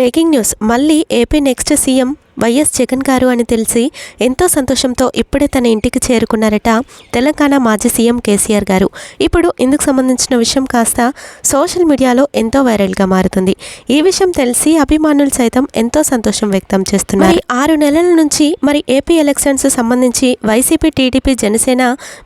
Breaking news. మళ్ళీ AP next CM YS Jagan గారు అని తెలిసి ఎంతో సంతోషంతో ఇప్పుడే తన ఇంటికి చేరుకున్నారట తెలంగాణ మాజీ సీఎం కేసీఆర్ గారు. ఇప్పుడు ఇందుకు సంబంధించిన విషయం కాస్త సోషల్ మీడియాలో ఎంతో వైరల్గా మారుతుంది. ఈ విషయం తెలిసి అభిమానులు సైతం ఎంతో సంతోషం వ్యక్తం చేస్తున్నారు. ఆరు నెలల నుంచి మరి ఏపీ ఎలక్షన్స్ సంబంధించి వైసీపీ టీడీపీ జనసేన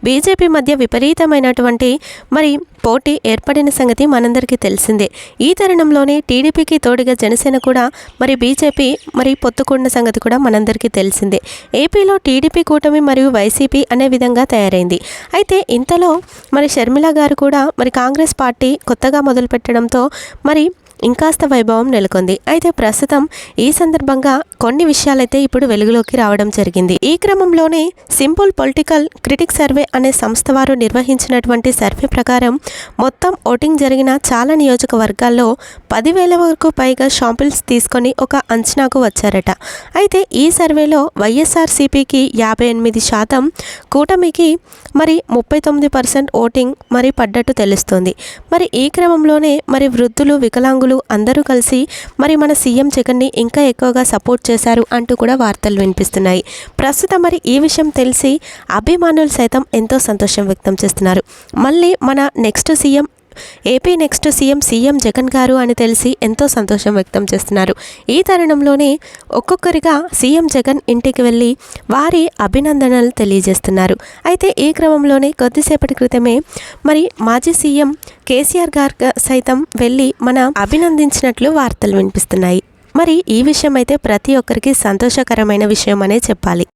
బీజేపీ మధ్య విపరీతమైనటువంటి మరి పోటీ ఏర్పడిన సంగతి మనందరికీ తెలిసిందే. ఈ తరుణంలోనే టీడీపీకి తోడుగా జనసేన కూడా మరి బీజేపీ మరి పొత్తుకున్న సంగతి కూడా మనందరికీ తెలిసిందే. ఏపీలో టీడీపీ కూటమి మరియు వైసీపీ అనే విధంగా తయారైంది. అయితే ఇంతలో మరి షర్మిల గారు కూడా మరి కాంగ్రెస్ పార్టీ కొత్తగా మొదలుపెట్టడంతో మరి ఇంకాస్త వైభవం నెలకొంది. అయితే ప్రస్తుతం ఈ సందర్భంగా కొన్ని విషయాలైతే ఇప్పుడు వెలుగులోకి రావడం జరిగింది. ఈ క్రమంలోనే సింపుల్ పొలిటికల్ క్రిటిక్ సర్వే అనే సంస్థ వారు నిర్వహించినటువంటి సర్వే ప్రకారం మొత్తం ఓటింగ్ జరిగిన చాలా నియోజకవర్గాల్లో పదివేల వరకు పైగా షాంపిల్స్ తీసుకొని ఒక అంచనాకు వచ్చారట. అయితే ఈ సర్వేలో వైఎస్ఆర్సీపీకి యాభై ఎనిమిది శాతం కూటమికి మరి ముప్పై తొమ్మిది పర్సెంట్ ఓటింగ్ మరి పడ్డట్టు తెలుస్తుంది. మరి ఈ క్రమంలోనే మరి వృద్ధులు వికలాంగులు అందరూ కలిసి మరి మన సీఎం జగన్ని ఇంకా ఎక్కువగా సపోర్ట్ చేశారు అంటూ కూడా వార్తలు వినిపిస్తున్నాయి. ప్రస్తుతం మరి ఈ విషయం తెలిసి అభిమానులు సైతం ఎంతో సంతోషం వ్యక్తం చేస్తున్నారు. మళ్ళీ మన next CM AP next CM CM Jagan గారు అని తెలిసి ఎంతో సంతోషం వ్యక్తం చేస్తున్నారు. ఈ తరుణంలోనే ఒక్కొక్కరిగా సీఎం జగన్ ఇంటికి వెళ్ళి వారి అభినందనలు తెలియజేస్తున్నారు. అయితే ఈ క్రమంలోనే కొద్దిసేపటి క్రితమే మరి మాజీ సీఎం కేసీఆర్ గారు సైతం వెళ్ళి మన అభినందించినట్లు వార్తలు వినిపిస్తున్నాయి. మరి ఈ విషయం అయితే ప్రతి ఒక్కరికి సంతోషకరమైన విషయం అనే చెప్పాలి.